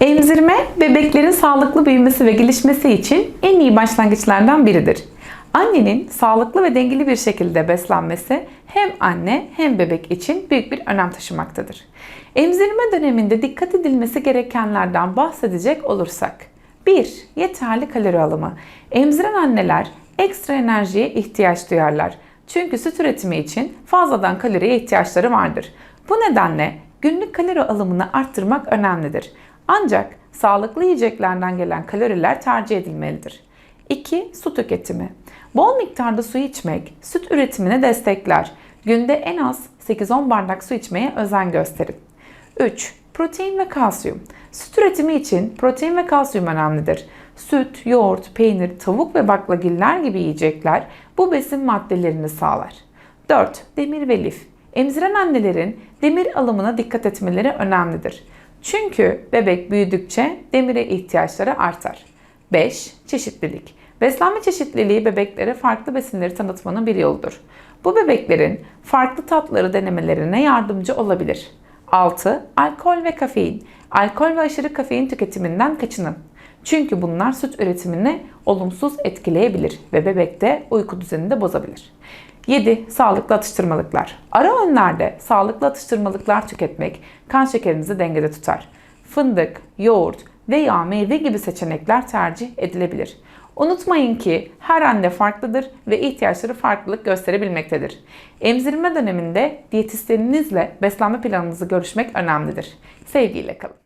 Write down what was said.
Emzirme, bebeklerin sağlıklı büyümesi ve gelişmesi için en iyi başlangıçlardan biridir. Annenin sağlıklı ve dengeli bir şekilde beslenmesi hem anne hem bebek için büyük bir önem taşımaktadır. Emzirme döneminde dikkat edilmesi gerekenlerden bahsedecek olursak 1. Yeterli kalori alımı. Emziren anneler ekstra enerjiye ihtiyaç duyarlar. Çünkü süt üretimi için fazladan kaloriye ihtiyaçları vardır. Bu nedenle günlük kalori alımını arttırmak önemlidir. Ancak sağlıklı yiyeceklerden gelen kaloriler tercih edilmelidir. 2. Su tüketimi. Bol miktarda su içmek süt üretimini destekler. Günde en az 8-10 bardak su içmeye özen gösterin. 3. Protein ve kalsiyum. Süt üretimi için protein ve kalsiyum önemlidir. Süt, yoğurt, peynir, tavuk ve baklagiller gibi yiyecekler bu besin maddelerini sağlar. 4. Demir ve lif. Emziren annelerin demir alımına dikkat etmeleri önemlidir. Çünkü bebek büyüdükçe demire ihtiyaçları artar. 5. Çeşitlilik. Beslenme çeşitliliği bebeklere farklı besinleri tanıtmanın bir yoludur. Bu bebeklerin farklı tatları denemelerine yardımcı olabilir. 6. Alkol ve kafein. Alkol ve aşırı kafein tüketiminden kaçının. Çünkü bunlar süt üretimini olumsuz etkileyebilir ve bebekte uyku düzenini de bozabilir. 7. Sağlıklı atıştırmalıklar. Ara öğünlerde sağlıklı atıştırmalıklar tüketmek kan şekerinizi dengede tutar. Fındık, yoğurt veya meyve gibi seçenekler tercih edilebilir. Unutmayın ki her anne farklıdır ve ihtiyaçları farklılık gösterebilmektedir. Emzirme döneminde diyetisyeninizle beslenme planınızı görüşmek önemlidir. Sevgiyle kalın.